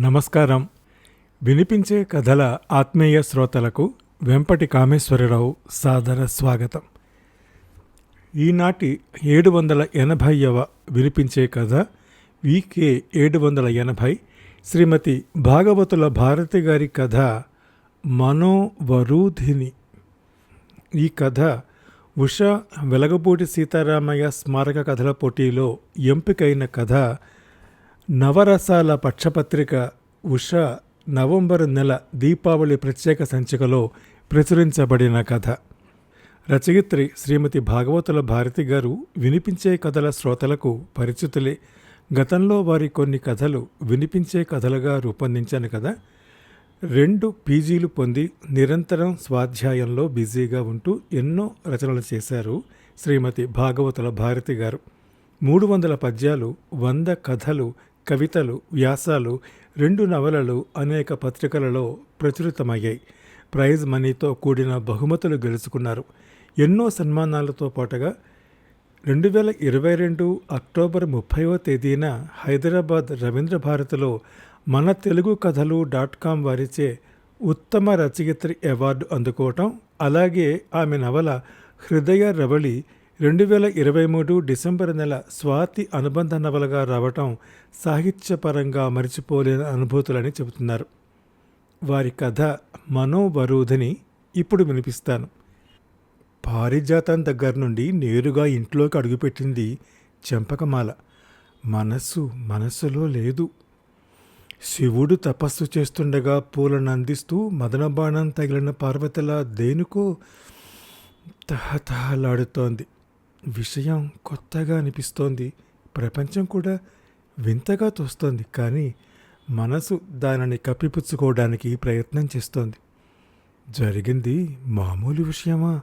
నమస్కారం. వినిపించే కథల ఆత్మీయ శ్రోతలకు వెంపటి కామేశ్వరరావు సాదర స్వాగతం. ఈనాటి ఏడు వందల ఎనభైవ వినిపించే కథ వికే ఏడు వందల ఎనభై శ్రీమతి భాగవతుల భారతి గారి కథ మనోవరూధిని. ఈ కథ ఉషా వెలగపూటి సీతారామయ్య స్మారక కథల పోటీలో ఎంపికైన కథ నవరసాల పక్షపత్రిక ఉష నవంబర్ నెల దీపావళి ప్రత్యేక సంచికలో ప్రచురించబడిన కథ. రచయిత్రి శ్రీమతి భాగవతుల భారతి గారు వినిపించే కథల శ్రోతలకు పరిచితులే. గతంలో వారి కొన్ని కథలు వినిపించే కథలుగా రూపొందించాను కదా. రెండు పీజీలు పొంది నిరంతరం స్వాధ్యాయంలో బిజీగా ఉంటూ ఎన్నో రచనలు చేశారు శ్రీమతి భాగవతుల భారతి గారు. మూడు వందల పద్యాలు వంద కథలు కవితలు వ్యాసాలు రెండు నవలలు అనేక పత్రికలలో ప్రచురితమయ్యాయి. ప్రైజ్ మనీతో కూడిన బహుమతులు గెలుచుకున్నారు. ఎన్నో సన్మానాలతో పాటుగా రెండు వేల ఇరవై రెండు అక్టోబర్ ముప్పైవ తేదీన హైదరాబాద్ రవీంద్ర భారతిలో మన తెలుగు కథలు డాట్ కామ్ వారిచే ఉత్తమ రచయిత్రి అవార్డు అందుకోవటం అలాగే ఆమె నవల హృదయ రవళి రెండు వేల ఇరవై మూడు డిసెంబర్ నెల స్వాతి అనుబంధ నవలగా రావటం సాహిత్యపరంగా మరిచిపోలేని అనుభూతులని చెబుతున్నారు. వారి కథ మనోవరూధిని ఇప్పుడు వినిపిస్తాను. పారిజాతం దగ్గర నుండి నేరుగా ఇంట్లోకి అడుగుపెట్టింది చెంపకమాల. మనస్సు మనస్సులో లేదు. శివుడు తపస్సు చేస్తుండగా పూలను అందిస్తూ మదనబాణం తగిలిన పార్వతిలా దేనికో తహతహలాడుతోంది. విషయం కొత్తగా అనిపిస్తోంది. ప్రపంచం కూడా వింతగా తోస్తోంది కానీ మనసు దానిని కప్పిపుచ్చుకోవడానికి ప్రయత్నం చేస్తోంది. జరిగింది మామూలు విషయమా?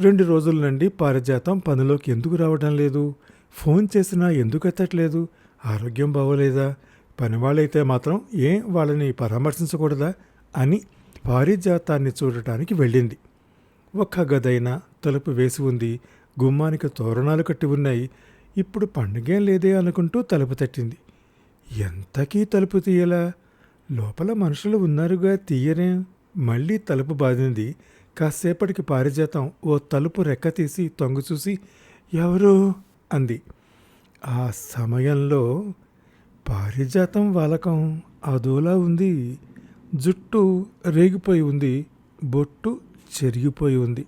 రెండు రోజుల నుండి పారిజాతం పనిలోకి ఎందుకు రావడం లేదు? ఫోన్ చేసినా ఎందుకు ఎత్తట్లేదు? ఆరోగ్యం బాగోలేదా? పనివాళ్ళైతే మాత్రం ఏం వాళ్ళని పరామర్శించకూడదా? అని పారిజాతాన్ని చూడటానికి వెళ్ళింది. ఒక్క గదైనా తలుపు వేసి ఉంది. గుమ్మానికి తోరణాలు కట్టి ఉన్నాయి. ఇప్పుడు పండుగేం లేదే అనుకుంటూ తలుపు తట్టింది. ఎంతకీ తలుపు తీయలా? లోపల మనుషులు ఉన్నారుగా తీయరే మళ్ళీ తలుపు బాధింది. కాసేపటికి పారిజాతం ఓ తలుపు రెక్క తీసి తొంగు చూసి ఎవరు? అంది. ఆ సమయంలో పారిజాతం వాలకం అదోలా ఉంది. జుట్టు రేగిపోయి ఉంది. బొట్టు చెరిగిపోయి ఉంది.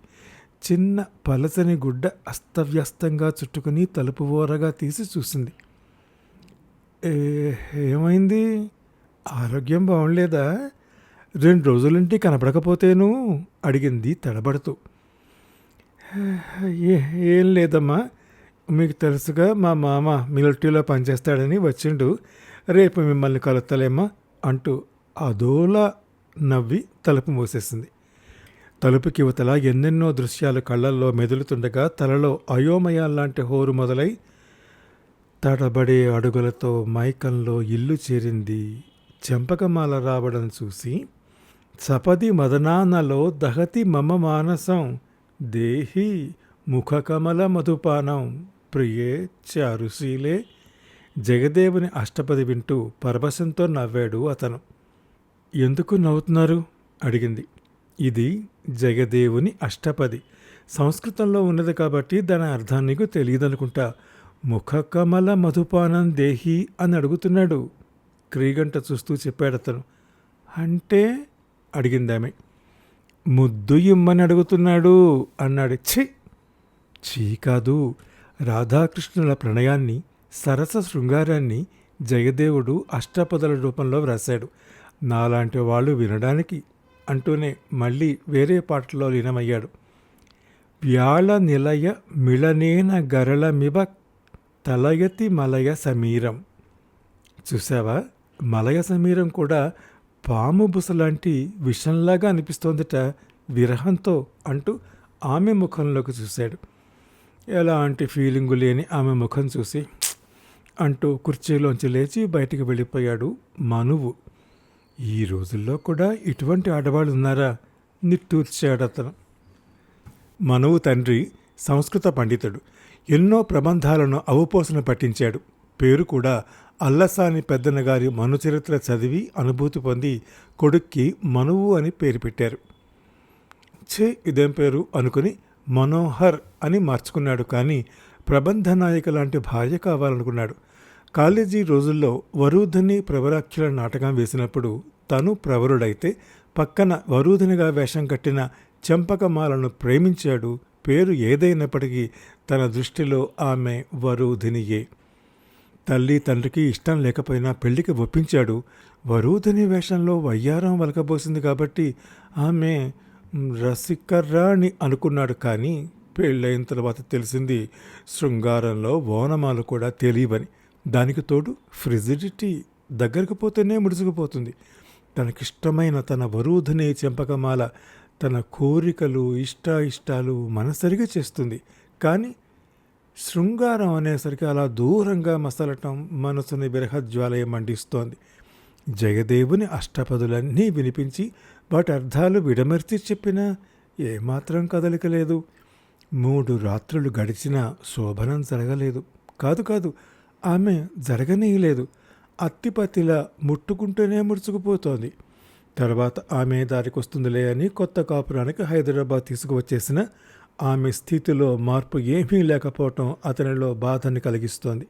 చిన్న పలసని గుడ్డ అస్తవ్యస్తంగా చుట్టుకుని తలుపు ఓరగా తీసి చూసింది. ఏమైంది? ఆరోగ్యం బాగుండలేదా? రెండు రోజులుంటి కనపడకపోతేను? అడిగింది తడబడుతూ. ఏ ఏం లేదమ్మా. మీకు తెలుసుగా మా మామ మిలిటరీలో పనిచేస్తాడని వచ్చిండు. రేపు మిమ్మల్ని కలుస్తలేమ్మా అంటూ అదోలా నవ్వి తలుపు మూసేసింది. తలుపుకి ఇవతల ఎన్నెన్నో దృశ్యాలు కళ్ళల్లో మెదులుతుండగా తలలో అయోమయాల్లాంటి హోరు మొదలై తడబడే అడుగులతో మైకంలో ఇల్లు చేరింది. చెంపకమాల రావడం చూసి సపది మదనానలో దహతి మమ మానసం దేహి ముఖకమల మధుపానం ప్రియే చారుశీలే. జగదేవుని అష్టపది వింటూ పరవశంతో నవ్వాడు అతను. ఎందుకు నవ్వుతున్నారు? అడిగింది. ఇది జగదేవుని అష్టపది. సంస్కృతంలో ఉన్నది కాబట్టి దాని అర్థం నీకు తెలియదనుకుంటా. ముఖకమల మధుపానం దేహి అని అడుగుతున్నాడు. క్రీగంట చూస్తూ చెప్పాడు అతను. అంటే? అడిగిందామె. ముద్దు ఇమ్మని అడుగుతున్నాడు అన్నాడు. ఛీ! ఛీ కాదు. రాధాకృష్ణుల ప్రణయాన్ని సరస శృంగారాన్ని జయదేవుడు అష్టపదల రూపంలో వ్రాశాడు. నాలాంటి వాళ్ళు వినడానికి అంటూనే మళ్ళీ వేరే పాటలో లీనమయ్యాడు. వ్యాళ నిలయ మిళనేన గరళమివ తలయతి మలయ సమీరం. చూసావా మలయ సమీరం కూడా పాము బుసలాంటి విషంలాగా అనిపిస్తోందట విరహంతో అంటూ ఆమె ముఖంలోకి చూశాడు. ఎలాంటి ఫీలింగు లేని ఆమె ముఖం చూసి అంటూ కుర్చీలోంచి లేచి బయటికి వెళ్ళిపోయాడు మనువు. ఈ రోజుల్లో కూడా ఇటువంటి ఆడవాళ్ళు ఉన్నారా నిట్టూర్చాడు అతను మనువు తండ్రి సంస్కృత పండితుడు. ఎన్నో ప్రబంధాలను అవపోసన పట్టించాడు పేరు కూడా అల్లసాని పెద్దనగారి మనుచరిత్ర చదివి అనుభూతి పొంది కొడుక్కి మనువు అని పేరు పెట్టారు. ఛే ఇదేం పేరు అనుకుని మనోహర్ అని మార్చుకున్నాడు కానీ ప్రబంధ నాయక లాంటి భార్య కావాలనుకున్నాడు. కాలేజీ రోజుల్లో వరూధని ప్రవరాఖ్యుల నాటకం వేసినప్పుడు తను ప్రవరుడైతే పక్కన వరూధనిగా వేషం కట్టిన చెంపకమాలను ప్రేమించాడు పేరు ఏదైనప్పటికీ తన దృష్టిలో ఆమె వరూధినియే. తల్లి తండ్రికి ఇష్టం లేకపోయినా పెళ్ళికి ఒప్పించాడు. వరూధని వేషంలో వయ్యారం వలకబోసింది కాబట్టి ఆమె రసికర్రాణి అనుకున్నాడు కానీ పెళ్ళైన తర్వాత తెలిసింది శృంగారంలో ఓనమాలు కూడా తెలియవని. దానికి తోడు ఫ్రిజిడిటీ దగ్గరకు పోతేనే ముడుచుకుపోతుంది. తనకిష్టమైన తన వరూధనే చెంపకమాల తన కోరికలు ఇష్టాయిష్టాలు మనసరిగా చేస్తుంది. కానీ శృంగారం అనేసరికి అలా దూరంగా మసలటం మనసుని బిరహజ్వాలయం మండిస్తోంది జయదేవుని అష్టపదులన్నీ వినిపించి వాటి అర్థాలు విడమర్చి చెప్పినా ఏమాత్రం కదలిక లేదు. మూడు రాత్రులు గడిచినా శోభనం జరగలేదు. కాదు కాదు ఆమె జరగనీయలేదు. అత్తిపత్తిలా ముట్టుకుంటూనే ముడుచుకుపోతోంది తర్వాత ఆమె దారికొస్తుందిలే అని కొత్త కాపురానికి హైదరాబాద్ తీసుకువచ్చేసిన ఆమె స్థితిలో మార్పు ఏమీ లేకపోవటం అతనిలో బాధని కలిగిస్తోంది.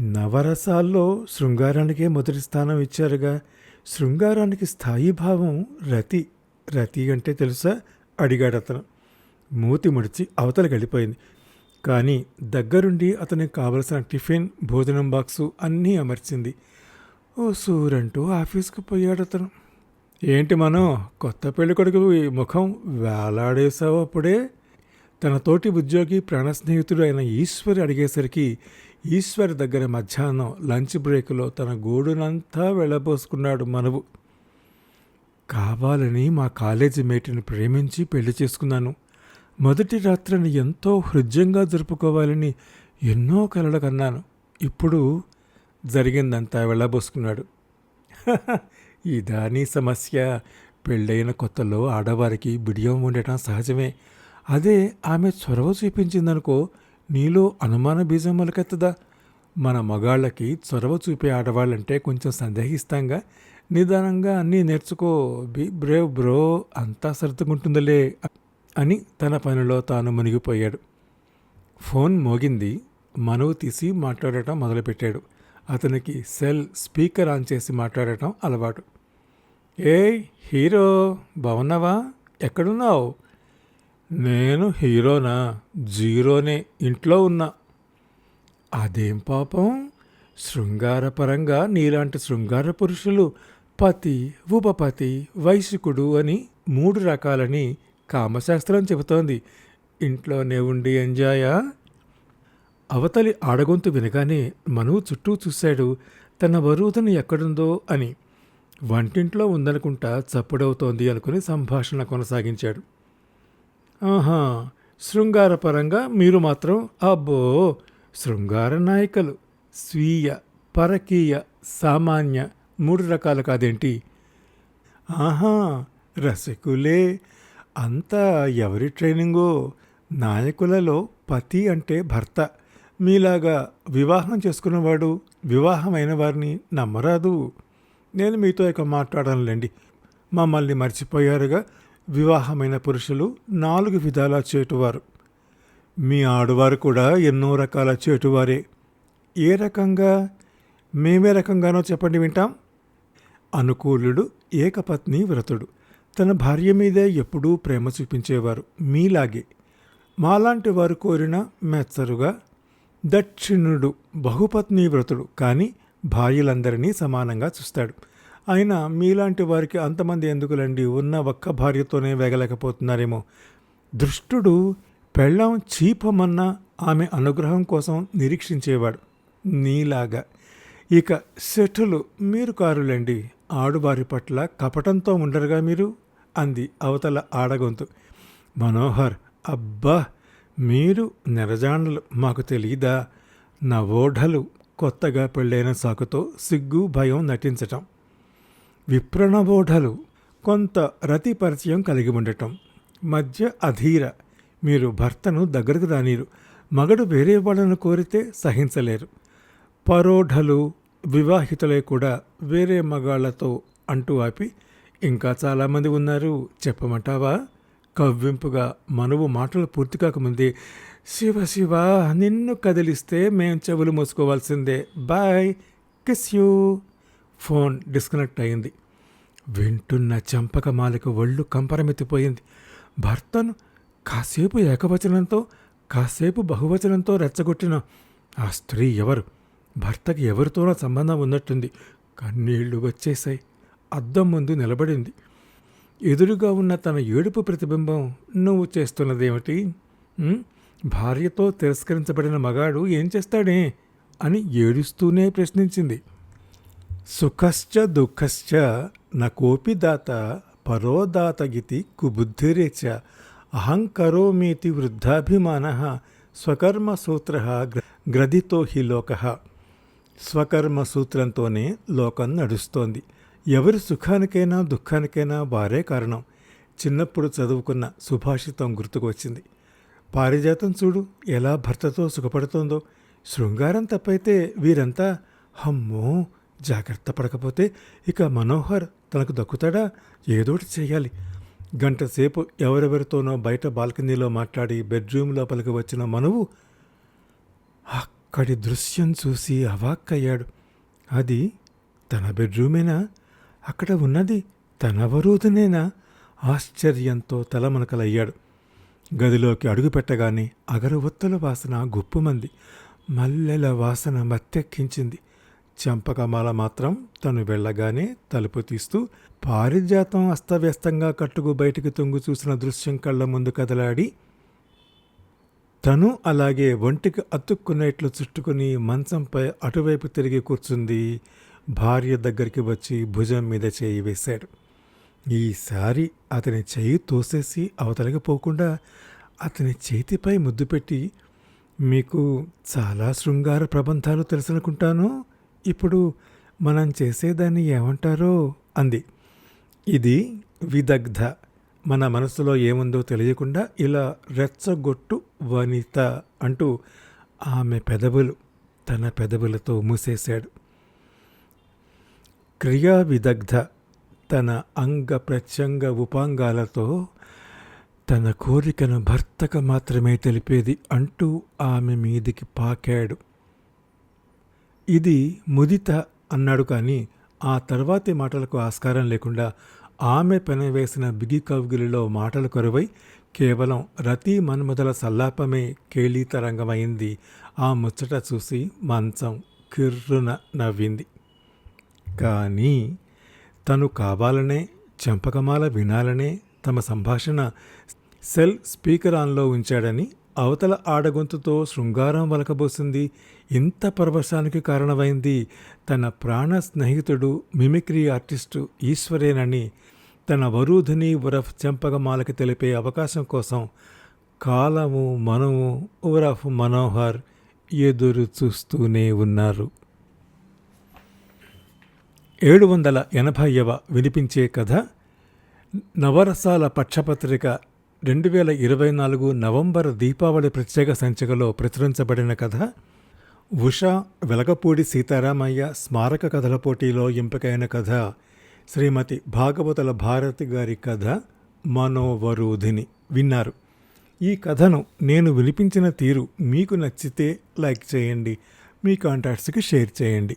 నవరసాల్లో శృంగారానికే మొదటి స్థానం ఇచ్చారుగా. శృంగారానికి స్థాయి భావం రతి రతి అంటే తెలుసా? అడిగాడు అతను మూతి ముడిచి అవతల గడిపోయింది కానీ దగ్గరుండి అతనికి కావలసిన టిఫిన్ భోజనం బాక్సు అన్నీ అమర్చింది. ఓ సూరంటూ ఆఫీస్కి పోయాడు అతను ఏంటి మనం కొత్త పెళ్ళి కొడుకు ఈ ముఖం వేలాడేశావు అప్పుడే? తన తోటి ఉద్యోగి ప్రాణ స్నేహితుడు అయిన ఈశ్వరి అడిగేసరికి ఈశ్వరి దగ్గర మధ్యాహ్నం లంచ్ బ్రేక్లో తన గూడునంతా వెళ్ళబోసుకున్నాడు మనవు. కావాలని మా కాలేజీ మేటిని ప్రేమించి పెళ్ళి చేసుకున్నాను. మొదటి రాత్రిని ఎంతో హృద్యంగా జరుపుకోవాలని ఎన్నో కలలు కన్నాను. ఇప్పుడు జరిగిందంతా వెళ్ళబోసుకున్నాడు. ఇదాని సమస్య. పెళ్ళైన కొత్తలో ఆడవారికి బిడియం ఉండటం సహజమే. అదే ఆమె చొరవ చూపించిందనుకో నీలో అనుమాన బీజం మొలకెత్తదా? మన మగాళ్ళకి చొరవ చూపే ఆడవాళ్ళంటే కొంచెం సందేహిస్తాంగా. నిదానంగా అన్నీ నేర్చుకో. బి బ్రేవ్ బ్రో అంతా సర్దుకుంటుందిలే. అని తన పనిలో తాను మునిగిపోయాడు. ఫోన్ మోగింది. మనవు తీసి మాట్లాడటం మొదలుపెట్టాడు. అతనికి సెల్ స్పీకర్ ఆన్ చేసి మాట్లాడటం అలవాటు. ఏ హీరో బాగున్నావా ఎక్కడున్నావు? నేను హీరోనా? జీరోనే ఇంట్లో ఉన్నా. అదేం పాపం? శృంగారపరంగా నీలాంటి శృంగార పురుషులు పతి ఉపపతి వైశికుడు అని మూడు రకాలని కామశాస్త్రం చెబుతోంది. ఇంట్లోనే ఉండి ఎంజాయా? అవతలి ఆడగొంతు వినగానే మనువు చుట్టూ చూశాడు. తన బరువుతను ఎక్కడుందో అని. వంటింట్లో ఉందనుకుంటా చప్పుడవుతోంది అనుకుని సంభాషణ కొనసాగించాడు. ఆహా శృంగారపరంగా మీరు మాత్రం అబ్బో శృంగార నాయకులు. స్వీయ పరకీయ సామాన్య మూడు రకాలు కాదేంటి? ఆహా రసికులే అంతా ఎవరి ట్రైనింగో? నాయకులలో పతి అంటే భర్త. మీలాగా వివాహం చేసుకున్నవాడు వివాహమైన వారిని నమ్మరాదు. నేను మీతో ఇక మాట్లాడనులేండి మమ్మల్ని మర్చిపోయారుగా. వివాహమైన పురుషులు నాలుగు విధాల చేటువారు. మీ ఆడవారు కూడా ఎన్నో రకాల చేటువారే. ఏ రకంగా? మేమే రకంగానో చెప్పండి వింటాం. అనుకూలుడు ఏకపత్ని వ్రతుడు. తన భార్య మీదే ఎప్పుడూ ప్రేమ చూపించేవారు. మీలాగే మాలాంటి వారు కోరిన మెచ్చరుగా దక్షిణుడు బహుపత్ని వ్రతుడు కానీ భార్యలందరినీ సమానంగా చూస్తాడు. అయినా మీలాంటి వారికి అంతమంది ఎందుకులండి? ఉన్న ఒక్క భార్యతోనే వేగలేకపోతున్నారేమో. దృష్టుడు పెళ్ళాం చీపమన్నా ఆమె అనుగ్రహం కోసం నిరీక్షించేవాడు. నీలాగా. ఇక శఠులు మీరు కారులండి. ఆడువారి పట్ల కపటంతో ఉండరుగా మీరు? అంది అవతల ఆడగొంతు. మనోహర్ అబ్బా! మీరు నెరజాండలు. మాకు తెలీదా? నవోఢలు కొత్తగా పెళ్ళైన సాకుతో సిగ్గు భయం నటించటం. విప్రణవోఢలు కొంత రతి పరిచయం కలిగి ఉండటం. మధ్య అధీర. మీరు భర్తను దగ్గరకు రానీరు. మగడు వేరే వాళ్ళను కోరితే సహించలేరు. పరోఢలు వివాహితులై కూడా వేరే మగాళ్ళతో అంటూ ఆపి ఇంకా చాలామంది ఉన్నారు. చెప్పమంటావా? కవ్వింపుగా మనవు మాటలు పూర్తి కాకముందే శివ శివ నిన్ను కదిలిస్తే మేం చెవులు మూసుకోవాల్సిందే. Bye kiss you. Phone disconnect అయింది. వింటున్న చంపకమాలిక ఒళ్ళు కంపరమెత్తిపోయింది. భర్తను కాసేపు ఏకవచనంతో కాసేపు బహువచనంతో రెచ్చగొట్టిన ఆ స్త్రీ ఎవరు? భర్తకి ఎవరితోనో సంబంధం ఉన్నట్టుంది. కన్నీళ్ళు వచ్చేశాయి. అద్దం ముందు నిలబడింది. ఎదురుగా ఉన్న తన ఏడుపు ప్రతిబింబం నువ్వు చేస్తున్నదేమిటి? భార్యతో తిరస్కరించబడిన మగాడు ఏం చేస్తాడే? అని ఏడుస్తూనే ప్రశ్నించింది. సుఖశ్చ దుఃఖశ్చ న కోపి దాత పరోదాతగితి కుబుద్ధిరేచ అహంకరోమీతి వృద్ధాభిమాన స్వకర్మసూత్ర గ్రదితో హి లోక. స్వకర్మ సూత్రంతోనే లోకం నడుస్తోంది. ఎవరి సుఖానికైనా దుఃఖానికైనా వారే కారణం. చిన్నప్పుడు చదువుకున్న సుభాషితం గుర్తుకు వచ్చింది. పారిజాతం చూడు ఎలా భర్తతో సుఖపడుతోందో. శృంగారం తప్పైతే వీరంతా హమ్మో జాగ్రత్త పడకపోతే ఇక మనోహర్ తనకు దక్కుతాడా? ఏదోటి చేయాలి గంట సేపు ఎవరెవరితోనో బయట బాల్కనీలో మాట్లాడి బెడ్రూమ్ లోపలికి వచ్చిన మనువు అక్కడి దృశ్యం చూసి అవాక్కయ్యాడు. అది తన బెడ్రూమేనా? అక్కడ ఉన్నది తన వరూధనేనా ఆశ్చర్యంతో తలమునకలయ్యాడు. గదిలోకి అడుగుపెట్టగానే అగరవత్తుల వాసన గుప్పుమంది. మల్లెల వాసన మత్తెక్కించింది. చంపకమాల మాత్రం తను వెళ్ళగానే తలుపు తీస్తూ పారిజాతం అస్తవ్యస్తంగా కట్టుకు బయటికి తొంగు చూసిన దృశ్యం కళ్ళ ముందు కదలాడి తను అలాగే ఒంటికి అతుక్కునేట్లు చుట్టుకుని మంచంపై అటువైపు తిరిగి కూర్చుంది. భార్య దగ్గరికి వచ్చి భుజం మీద చేయి వేశాడు. ఈసారి అతని చేయి తోసేసి అవతలికి పోకుండా అతని చేతిపై ముద్దు పెట్టి మీకు చాలా శృంగార ప్రబంధాలు తెలుసనుకుంటాను. ఇప్పుడు మనం చేసేదాన్ని ఏమంటారో? అంది. ఇది విదగ్ధ. మన మనసులో ఏముందో తెలియకుండా ఇలా రెచ్చగొట్టు వనిత అంటూ ఆమె పెదవులు తన పెదవులతో మూసేశాడు. క్రియా విదగ్ధ తన అంగ ప్రత్యంగ ఉపాంగాలతో తన కోరికను భర్తకు మాత్రమే తెలిపేది అంటూ ఆమె మీదికి పాకాడు. ఇది ముదిత అన్నాడు కానీ ఆ తర్వాతి మాటలకు ఆస్కారం లేకుండా ఆమె పెనవేసిన బిగి కౌగిలిలో మాటలు కరువై కేవలం రతి మన్మధుల సల్లాపమే కేళీతరంగమైంది. ఆ ముచ్చట చూసి మంచం కిర్రున నవ్వింది. కానీ తను కావాలనే చంపకమాల వినాలనే తమ సంభాషణ సెల్ స్పీకర్ ఆన్లో ఉంచాడని అవతల ఆడగొంతుతో శృంగారం వలకబోసింది. ఇంత పరవశానికి కారణమైంది. తన ప్రాణ స్నేహితుడు మిమిక్రీ ఆర్టిస్టు ఈశ్వరేనని తన వరూధిని ఉరఫ్ చంపకమాలకి తెలిపే అవకాశం కోసం కాలము మనము ఉరఫ్ మనోహర్ ఎదురు చూస్తూనే ఉన్నారు. ఏడు వందల ఎనభైవ వినిపించే కథ నవరసాల పక్షపత్రిక రెండు వేల ఇరవై నాలుగు నవంబర్ దీపావళి ప్రత్యేక సంచికలో ప్రచురించబడిన కథ ఉషా వెలగపూడి సీతారామయ్య స్మారక కథల పోటీలో ఎంపికైన కథ శ్రీమతి భాగవతుల భారతి గారి కథ మనోవరుధిని విన్నారు. ఈ కథను నేను వినిపించిన తీరు మీకు నచ్చితే లైక్ చేయండి మీ కాంటాక్ట్స్కి షేర్ చేయండి.